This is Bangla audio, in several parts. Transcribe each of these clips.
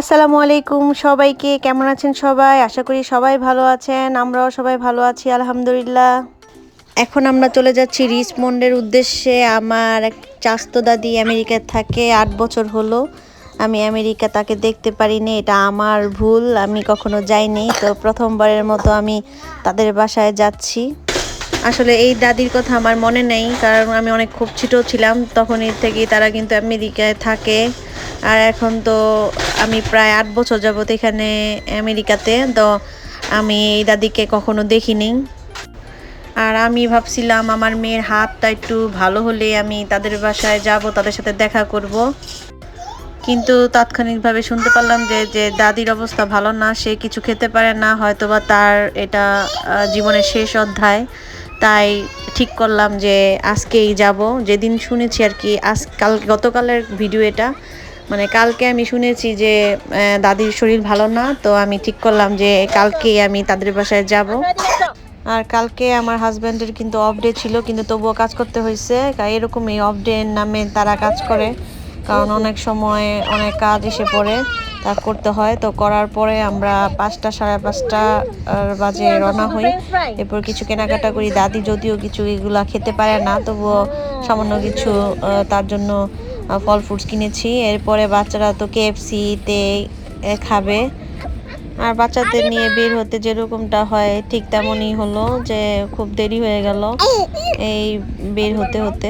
আসসালামু আলাইকুম সবাইকে, কেমন আছেন সবাই? আশা করি সবাই ভালো আছেন, আমরাও সবাই ভালো আছি, আলহামদুলিল্লাহ। এখন আমরা চলে যাচ্ছি রিসমন্ডের উদ্দেশ্যে। আমার এক চাস্তো দাদি আমেরিকায় থাকে, আট বছর হলো। আমি আমেরিকা তাকে দেখতে পারিনি, এটা আমার ভুল, আমি কখনো যাইনি। তো প্রথমবারের মতো আমি তাদের বাসায় যাচ্ছি। আসলে এই দাদির কথা আমার মনে নেই, কারণ আমি অনেক খুব ছোট ছিলাম, তখন এর থেকেই তারা কিন্তু আমেরিকায় থাকে। আর এখন তো আমি প্রায় আট বছর যাবত এখানে আমেরিকাতে, তো আমি এই দাদিকে কখনো দেখিনি। আর আমি ভাবছিলাম আমার মেয়ের হাতটা একটু ভালো হলে আমি তাদের বাসায় যাব, তাদের সাথে দেখা করব। কিন্তু তাৎক্ষণিকভাবে শুনতে পারলাম যে যে দাদির অবস্থা ভালো না, সে কিছু খেতে পারে না, হয়তোবা তার এটা জীবনের শেষ অধ্যায়। তাই ঠিক করলাম যে আজকেই যাব। যেদিন শুনেছি আর কি, আজ কাল, গতকালের ভিডিও এটা। মানে কালকে আমি শুনেছি যে দাদির শরীর ভালো না, তো আমি ঠিক করলাম যে কালকেই আমি তাদের বাসায় যাব। আর কালকে আমার হাজব্যান্ডের কিন্তু অফ ডে ছিল, কিন্তু তবুও কাজ করতে হয়েছে। কা- এরকমই অফ ডে নামে তারা কাজ করে, কারণ অনেক সময় অনেক কাজ এসে পড়ে, তা করতে হয়। তো করার পরে আমরা পাঁচটা সাড়ে পাঁচটা বাজে রওনা হই। এরপর কিছু কেনাকাটা করি। দাদি যদিও কিছু এগুলা খেতে পারে না, তবুও সামান্য কিছু তার জন্য ফল ফ্রুটস কিনেছি। এরপরে বাচ্চারা তো কেএফসিতে খাবে। আর বাচ্চাদের নিয়ে বের হতে যেরকমটা হয়, ঠিক তেমনই হলো যে খুব দেরি হয়ে গেল এই বের হতে হতে।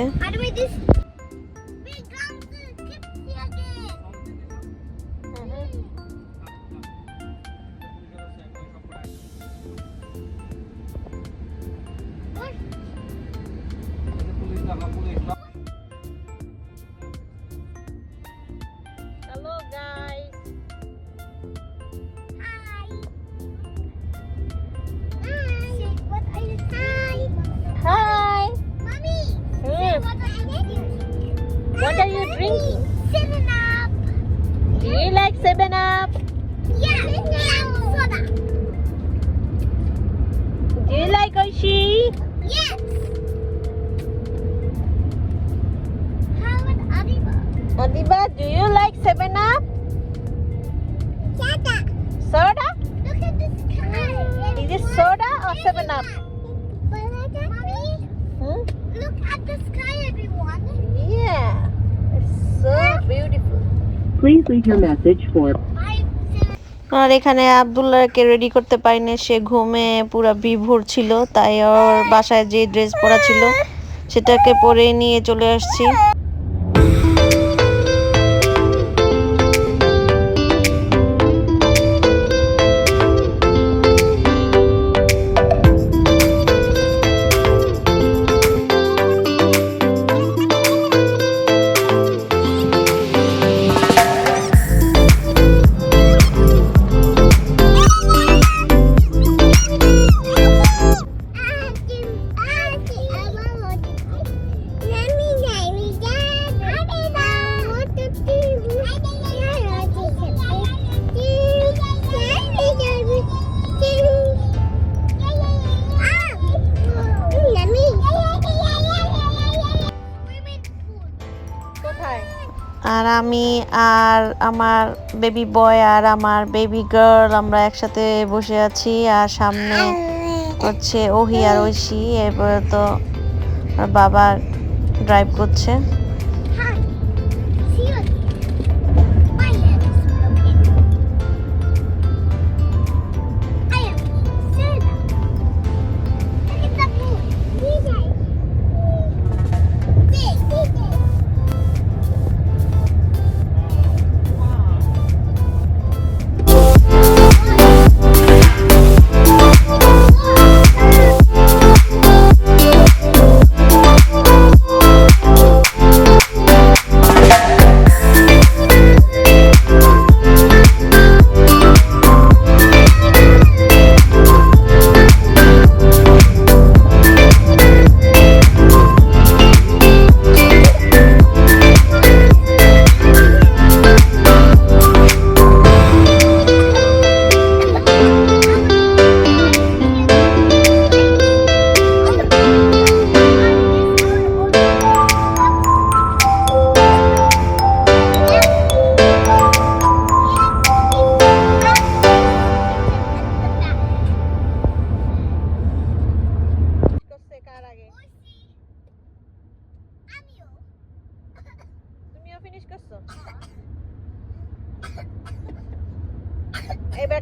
What are you drinking? Seven Up. Do you like Seven Up? Yeah. And soda. Do you like Oishi? Yes. How about Adiba? Adiba, do you like Seven Up? Soda. Soda? Look at this sky. Is it soda or Seven Up? আর এখানে আবদুল্লাহকে রেডি করতে পারিনি, সে ঘুমে পুরো বিভোর ছিল, তাই ওর বাসায় যে ড্রেস পরা ছিল, সেটাকে পরে নিয়ে চলে আসছি। আমি আর আমার বেবি বয় আর আমার বেবি গার্ল আমরা একসাথে বসে আছি আর সামনে হচ্ছে ওহি আর ঐশী এরপরে তো বাবা ড্রাইভ করছে।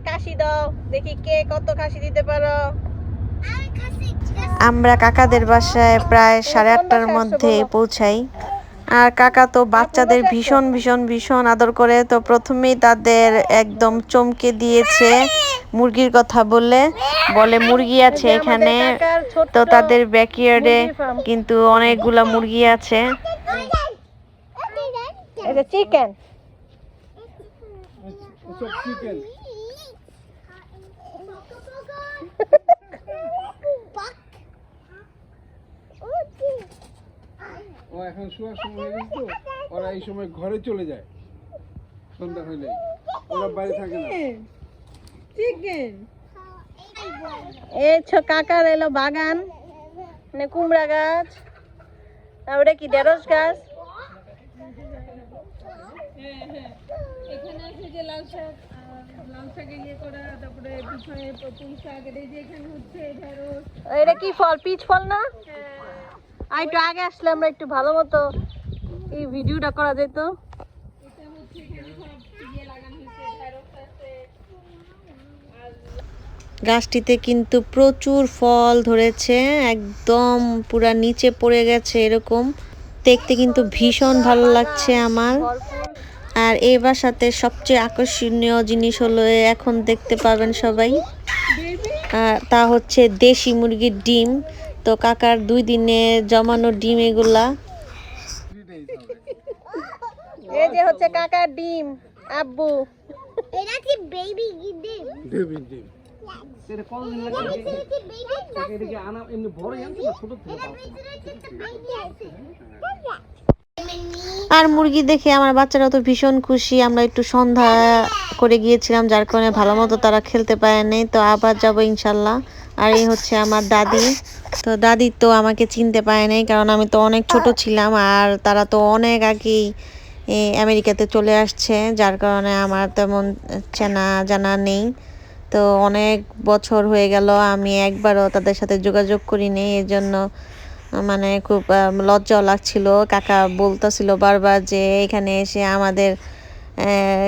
খাসি দাও দেখি কে কত খাসি দিতে পারো। আমরা কাকাদের বাসায় প্রায় সাড়ে আটটার মধ্যে পৌঁছাই। আর কাকা তো বাচ্চাদের ভীষণ ভীষণ ভীষণ আদর করে তো প্রথমেই তাদের একদম চমকে দিয়েছে। মুরগির কথা বলে বলে মুরগি আছে এখানে। তো তাদের ব্যাকইয়ার্ডে কিন্তু অনেকগুলা মুরগি আছে। চিকেন শোয়ার সময় হয়ে গেছে তো ওরা এই সময় ঘরে চলে যায়। সন্ধ্যা হলে ওরা বাইরে থাকে না। এই ছ কাকার এলো বাগান মানে কুমড়া গাছ আর ওটা কি ঢেঁড়স গাছ? এখানে আছে যে লাল শাক লাল শাকে ইয়ে করা তারপরে পিছনে পুঁই শাক এটা কি ফল পিচ ফল না? আর আগে আসলে আমরা একটু ভালো মতো এই ভিডিওটা করা যেত। গাছটিতে কিন্তু প্রচুর ফল ধরেছে, একদম পুরা নিচে পড়ে গেছে এরকম। দেখতে কিন্তু ভীষণ ভালো লাগছে আমার। আর এই বাসাতে সবচেয়ে আকর্ষণীয় জিনিস হলো এখন দেখতে পাবেন সবাই। তা হচ্ছে দেশি মুরগির ডিম। তো কাকার দুই দিনে জমানো ডিম এগুলা। এই যে হচ্ছে কাকার ডিম আব্বু। এটা কি বেবি ডিম। আনা এমনি বড় ছোট আর মুরগি দেখে আমার বাচ্চারা তো ভীষণ খুশি। আমরা একটু সন্ধ্যা করে গিয়েছিলাম, যার কারণে ভালো মতো তারা খেলতে পারে নাই। তো আবার যাব ইনশাল্লাহ। আর এই হচ্ছে আমার দাদি। তো দাদি তো আমাকে চিনতে পারে নাই, কারণ আমি তো অনেক ছোট ছিলাম আর তারা তো অনেক আগেই আমেরিকাতে চলে আসছে, যার কারণে আমার তেমন চেনা জানা নেই। তো অনেক বছর হয়ে গেল, আমি একবারও তাদের সাথে যোগাযোগ করিনি এই জন্য মানে খুব লজ্জাও লাগছিল। কাকা বলতেছিল বারবার যে এখানে এসে আমাদের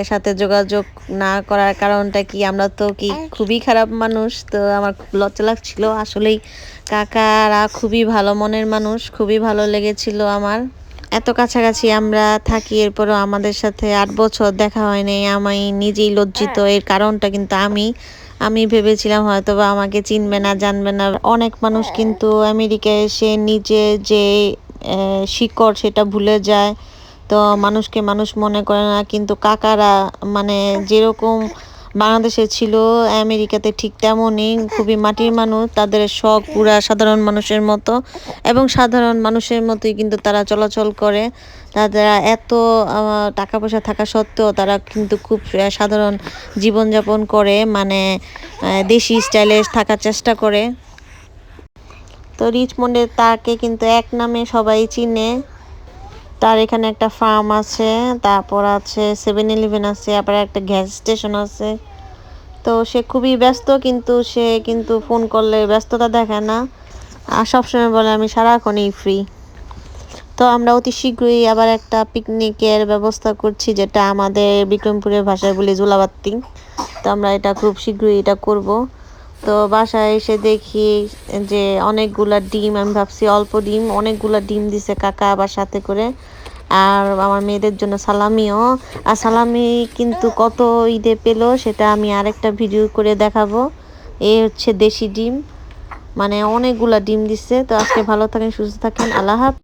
সাথে যোগাযোগ না করার কারণটা কি? আমরা তো কি খুবই খারাপ মানুষ? তো আমার খুব লজ্জা লাগছিল। আসলেই কাকারা খুবই ভালো মনের মানুষ, খুবই ভালো লেগেছিল আমার। এত কাছাকাছি আমরা থাকি, এরপরও আমাদের সাথে আট বছর দেখা হয়নি আমি নিজেই লজ্জিত। এর কারণটা কিন্তু আমি আমি ভেবেছিলাম হয়তো বা আমাকে চিনবে না জানবে না। অনেক মানুষ কিন্তু আমেরিকায় এসে নিজে যে আহ, শিকড় সেটা ভুলে যায়। তো মানুষকে মানুষ মনে করে না কিন্তু কাকারা মানে যেরকম বাংলাদেশে ছিল, আমেরিকাতে ঠিক তেমনই, খুবই মাটির মানুষ, তাদের শখ পুরা সাধারণ মানুষের মতো এবং সাধারণ মানুষের মতোই কিন্তু তারা চলাচল করে। তারা এত টাকা পয়সা থাকা সত্ত্বেও তারা কিন্তু খুব সাধারণ জীবনযাপন করে মানে দেশি স্টাইলে থাকার চেষ্টা করে। তো রিচমন্ডে তাকে কিন্তু এক নামে সবাই চিনে। তার এখানে একটা ফার্ম আছে, তারপর আছে সেভেন ইলেভেন আছে, আবার একটা গ্যাস স্টেশন আছে। তো সে খুবই ব্যস্ত, কিন্তু সে কিন্তু ফোন করলে ব্যস্ততা দেখায় না। আর সবসময় বলে, আমি সারাক্ষণই ফ্রি তো আমরা অতি শীঘ্রই আবার একটা পিকনিকের ব্যবস্থা করছি, যেটা আমাদের বিক্রমপুরের ভাষায় বলি জুলাবাত্তি তো আমরা এটা খুব শীঘ্রই এটা করব। তো বাসায় এসে দেখি যে অনেকগুলা ডিম, আমি ভাবছি অল্প ডিম, অনেকগুলা ডিম দিছে কাকা আবার সাথে করে। আর আমার মেয়েদের জন্য সালামিও। আর সালামি কিন্তু কত ঈদে পেল সেটা আমি আরেকটা ভিডিও করে দেখাবো। এ হচ্ছে দেশি ডিম। মানে অনেকগুলা ডিম দিচ্ছে তো আজকে ভালো থাকেন, সুস্থ থাকেন। আল্লাহ